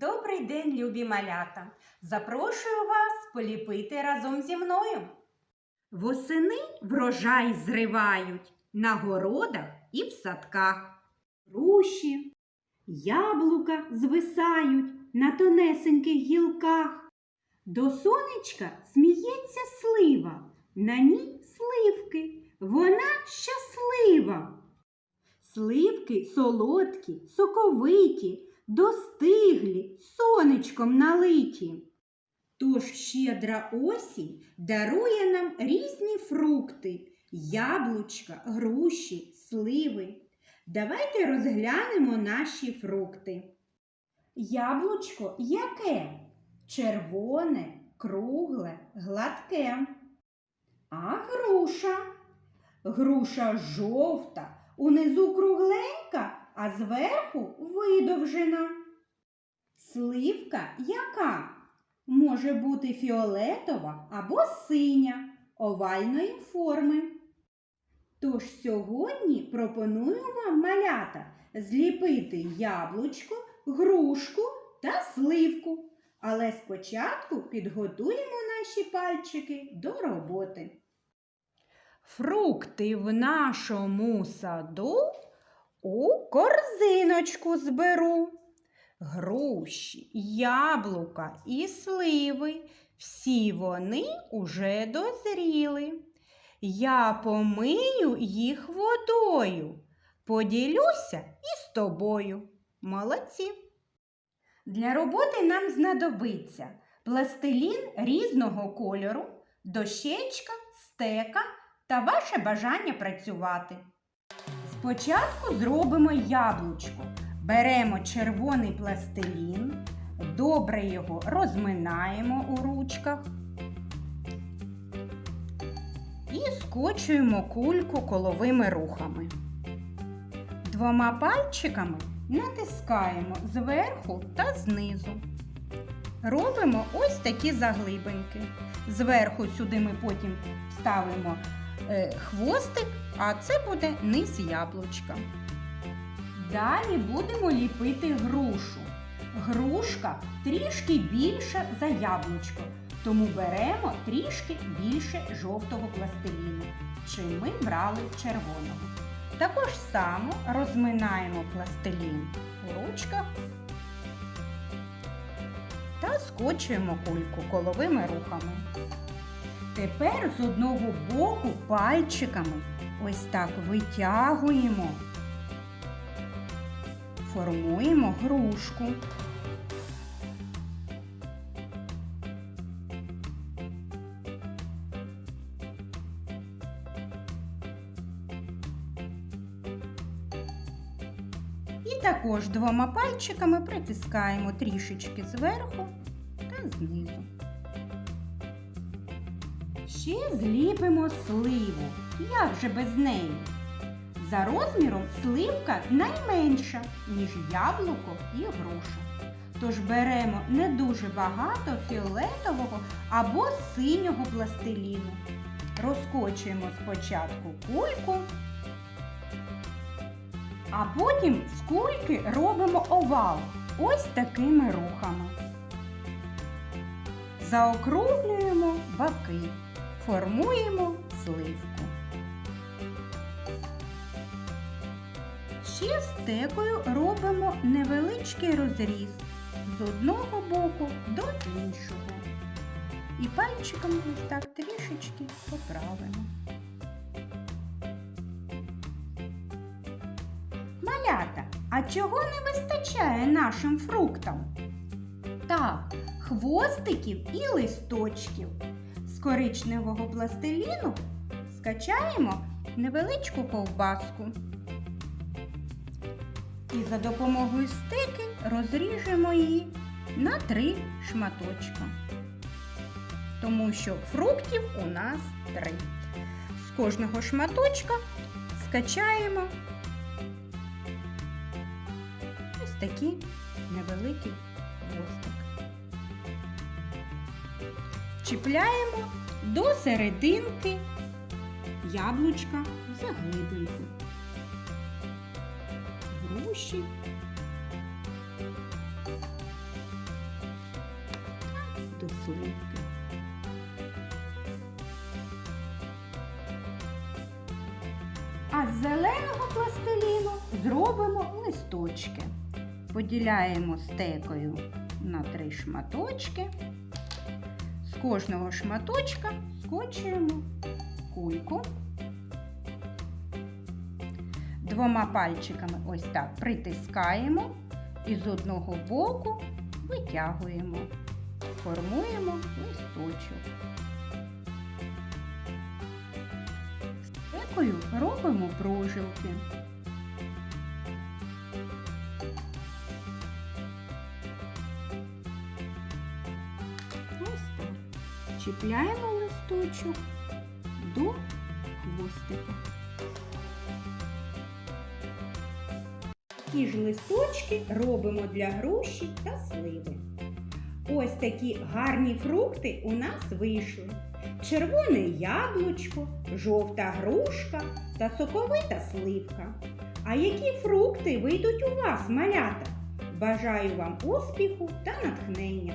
Добрий день, любі малята! Запрошую вас поліпити разом зі мною. Восени врожай зривають на городах і в садках. Руші, яблука звисають на тонесеньких гілках. До сонечка сміється слива, на ній сливки, вона щаслива. Сливки солодкі, соковиті, достиглі, сонечком налиті. Тож щедра осінь дарує нам різні фрукти, яблучка, груші, сливи. Давайте розглянемо наші фрукти. Яблучко яке? Червоне, кругле, гладке. А груша? Груша жовта, унизу кругленька, а зверху видовжена. Сливка яка? Може бути фіолетова або синя, овальної форми. Тож сьогодні пропоную вам малята зліпити яблучко, грушку та сливку. Але спочатку підготуємо наші пальчики до роботи. Фрукти в нашому саду у корзиночку зберу. Груші, яблука і сливи, всі вони уже дозріли. Я помию їх водою, поділюся із тобою. Молодці. Для роботи нам знадобиться пластилін різного кольору, дощечка, стека та ваше бажання працювати. Спочатку зробимо яблучко. Беремо червоний пластилін, добре його розминаємо у ручках і скочуємо кульку коловими рухами. Двома пальчиками натискаємо зверху та знизу. Робимо ось такі заглибинки. Зверху сюди ми потім ставимо хвостик, а це буде низ яблучка. Далі будемо ліпити грушу. Грушка трішки більша за яблучко, тому беремо трішки більше жовтого пластиліну, чим ми брали червоного. Також само розминаємо пластилін у ручках та скочуємо кульку коловими рухами. Тепер з одного боку пальчиками ось так витягуємо формуємо грушку. І також двома пальчиками притискаємо трішечки зверху та знизу. Ще зліпимо сливу. Як же без неї? За розміром сливка найменша, ніж яблуко і груша. Тож беремо не дуже багато фіолетового або синього пластиліну. Розкочуємо спочатку кульку, а потім з кульки робимо овал ось такими рухами. Заокруглюємо боки, формуємо сливку. Ще стекою робимо невеличкий розріз з одного боку до іншого. І пальчиком ось так трішечки поправимо. Малята, а чого не вистачає нашим фруктам? Так, хвостиків і листочків. Коричневого пластиліну скачаємо невеличку ковбаску. І за допомогою стики розріжемо її на три шматочка. Тому що фруктів у нас три. З кожного шматочка скачаємо ось такий невеликий хвостик. Чіпляємо до серединки яблучка заглибинку груші До сливки. А з зеленого пластиліну зробимо листочки. Поділяємо стекою на три шматочки. Кожного шматочка скочуємо кульку. Двома пальчиками ось так притискаємо і з одного боку витягуємо, формуємо листочок. Стекою робимо прожилки. Чіпляємо листочок до хвостика. Ті ж листочки робимо для груші та сливи. Ось такі гарні фрукти у нас вийшли. Червоне яблучко, жовта грушка та соковита сливка. А які фрукти вийдуть у вас, малята? Бажаю вам успіху та натхнення.